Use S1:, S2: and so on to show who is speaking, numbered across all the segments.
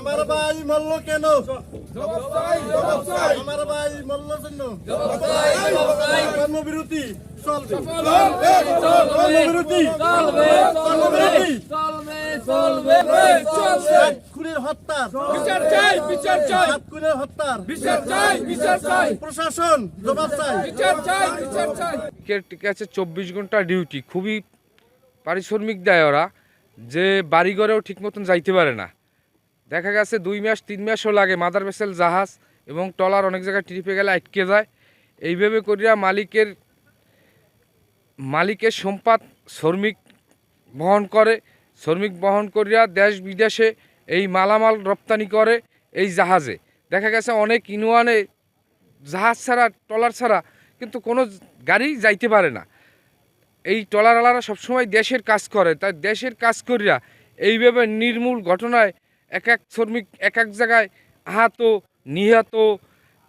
S1: আমার ভাই মল্ল কেন? আমার ভাই মল্ল জন্য। কর্মবিরতি চলবে। কর্মবিরতি কর্মবিরতি সাত খুনের হত্যার।
S2: বিচার চাই বিচার চাই।
S1: সাত খুনের হত্যার।
S2: বিচার চাই বিচার চাই।
S1: প্রশাসন
S2: বিচার চাই বিচার চাই।
S3: আছে চব্বিশ ঘণ্টা ডিউটি। খুবই পারিশ্রমিক দেয় ওরা। যে বাড়িঘরেও ঠিক মতন যাইতে পারে না। দেখা গেছে দুই মাস, তিন মাসও লাগে মাদার ভেসেল, জাহাজ এবং টলার অনেক জায়গায় ট্রিপে গেলে আটকে যায়। এইভাবে করিয়া মালিকের মালিকের সম্পাদ শ্রমিক বহন করে, শ্রমিক বহন করিয়া দেশ বিদেশে এই মালামাল রপ্তানি করে এই জাহাজে। দেখা গেছে অনেক ইনুয়ানে জাহাজ ছাড়া, ট্রলার ছাড়া কিন্তু কোনো গাড়ি যাইতে পারে না। এই ট্রলারওয়ালারা সবসময় দেশের কাজ করে, তাই দেশের কাজ করিয়া এইভাবে নির্মূল ঘটনায় এক এক শ্রমিক এক এক জায়গায় আহত, নিহত,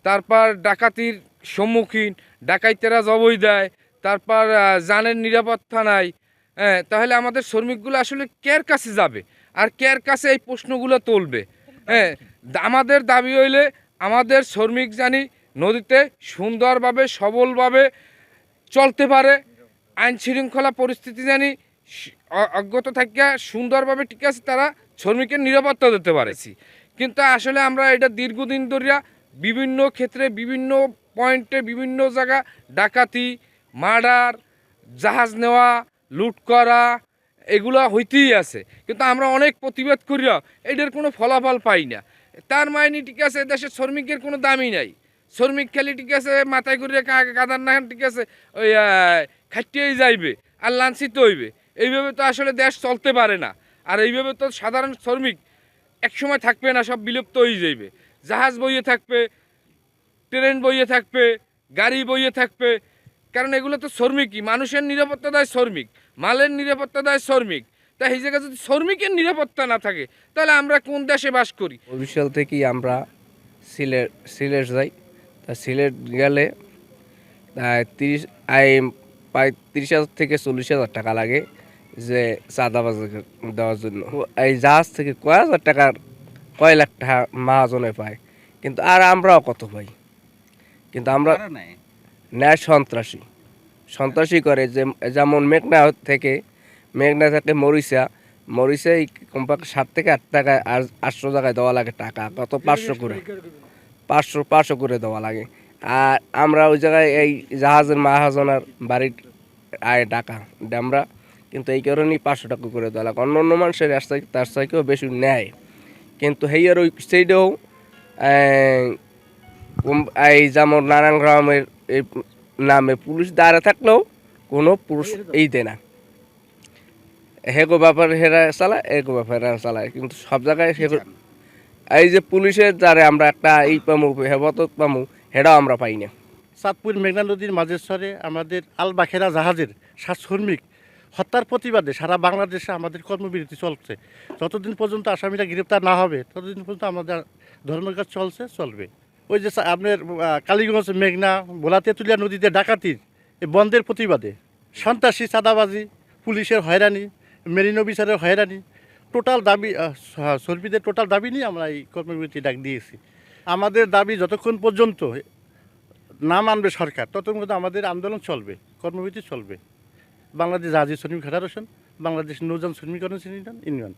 S3: তারপর ডাকাতির সম্মুখীন, ডাকাইতেরা জবই দেয়, তারপর জানের নিরাপত্তা নাই। হ্যাঁ তাহলে আমাদের শ্রমিকগুলো আসলে কের কাছে যাবে? আর কের কাছে এই প্রশ্নগুলো তুলবে? হ্যাঁ আমাদের দাবি হইলে আমাদের শ্রমিক জানি নদীতে সুন্দরভাবে, সবলভাবে চলতে পারে। আইন শৃঙ্খলা পরিস্থিতি জানি অজ্ঞত থাকিয়া সুন্দরভাবে ঠিক আছে, তারা শ্রমিকের নিরাপত্তা দিতে পারেছি। কিন্তু আসলে আমরা এটা দীর্ঘদিন ধরিয়া বিভিন্ন ক্ষেত্রে, বিভিন্ন পয়েন্টে, বিভিন্ন জায়গা, ডাকাতি, মার্ডার, জাহাজ নেওয়া, লুট করা, এগুলো হইতেই আছে। কিন্তু আমরা অনেক প্রতিবাদ করিয়া এটার কোনো ফলাফল পাই না। তার মাইনি ঠিক আছে দেশের শ্রমিকের কোনো দামই নাই। শ্রমিক খালি ঠিক আছে, মাথায় করিয়া কাদার না ঠিক আছে, ওই খাটিয়েই যাইবে আর লাঞ্ছিত হইবে। এইভাবে তো আসলে দেশ চলতে পারে না। আর এইভাবে তো সাধারণ শ্রমিক একসময় থাকবে না, সব বিলুপ্ত হয়ে যাইবে। জাহাজ বইয়ে থাকবে, ট্রেন বইয়ে থাকবে, গাড়ি বইয়ে থাকবে। কারণ এগুলো তো শ্রমিকই, মানুষের নিরাপত্তা দেয় শ্রমিক, মালের নিরাপত্তা দেয় শ্রমিক। তা এই জায়গায় যদি শ্রমিকের নিরাপত্তা না থাকে, তাহলে আমরা কোন দেশে বাস করি?
S4: বরিশাল থেকেই আমরা সিলেট সিলেট যাই। তা সিলেট গেলে তিরিশ আই প্রায় তিরিশ হাজার থেকে চল্লিশ হাজার টাকা লাগে। যে চাঁদা বাজার দেওয়ার জন্য। এই জাহাজ থেকে কয় হাজার টাকার কয় লাখ টাকা মহাজনে পায়? কিন্তু আর আমরাও কত পাই? কিন্তু আমরা ন্যায় সন্ত্রাসী। সন্ত্রাসী করে যে যেমন মেঘনা থেকে মেঘনা থেকে মরিচা মরিচা এই কমপক্ষে সাত থেকে আট টাকায় আর আটশো টাকায় দেওয়া লাগে টাকা কত পাঁচশো করে? পাঁচশো পাঁচশো করে দেওয়া লাগে। আর আমরা ওই জায়গায় এই জাহাজের মাহাজনার বাড়ির আয় টাকা। আমরা কিন্তু এই কারণেই পাঁচশো টাকা করে দেওয়া লাগে। অন্য অন্য মানুষের রাস্তায়, তার থেকেও বেশি নেয়। কিন্তু হেয়ার ওই সেইটাও এই যেমন নারায়ণ গ্রামের, এই নামে পুলিশ দাঁড়া থাকলেও কোনো পুরুষ এই দেয় না। হেগো ব্যাপার হেরা চালায় এগো ব্যাপার হেরা চালায়। কিন্তু সব জায়গায় হেগো এই যে পুলিশের দ্বারা আমরা একটা এই পামু হেবত পামু হেটাও আমরা পাই না।
S1: চাঁদপুর মেঘনা নদীর মাঝের স্তরে আমাদের আলবাখেরা জাহাজের সাত শ্রমিক হত্যার প্রতিবাদে সারা বাংলাদেশে আমাদের কর্মবিরতি চলছে। যতদিন পর্যন্ত আসামিরা গ্রেপ্তার না হবে, ততদিন পর্যন্ত আমাদের ধর্মের কাজ চলছে, চলবে। ওই যে আপনার কালীগঞ্জ, মেঘনা ভোলা তেঁতুলিয়া নদীতে ডাকাতির বন্ধের প্রতিবাদে সন্ত্রাসী, চাঁদাবাজি, পুলিশের হয়রানি, মেরিন অফিসারের হয়রানি, টোটাল দাবি শ্রমিকদের টোটাল দাবি নিয়ে আমরা এই কর্মবিরতি ডাক দিয়েছি। আমাদের দাবি যতক্ষণ পর্যন্ত না মানবে সরকার, ততক্ষণ আমাদের আন্দোলন চলবে, কর্মবিরতি চলবে। বাংলাদেশ জাহাজি শ্রমিক ফেডারেশন বাংলাদেশ নৌযান শ্রমিক ইউনিয়ন ইউনিয়ন।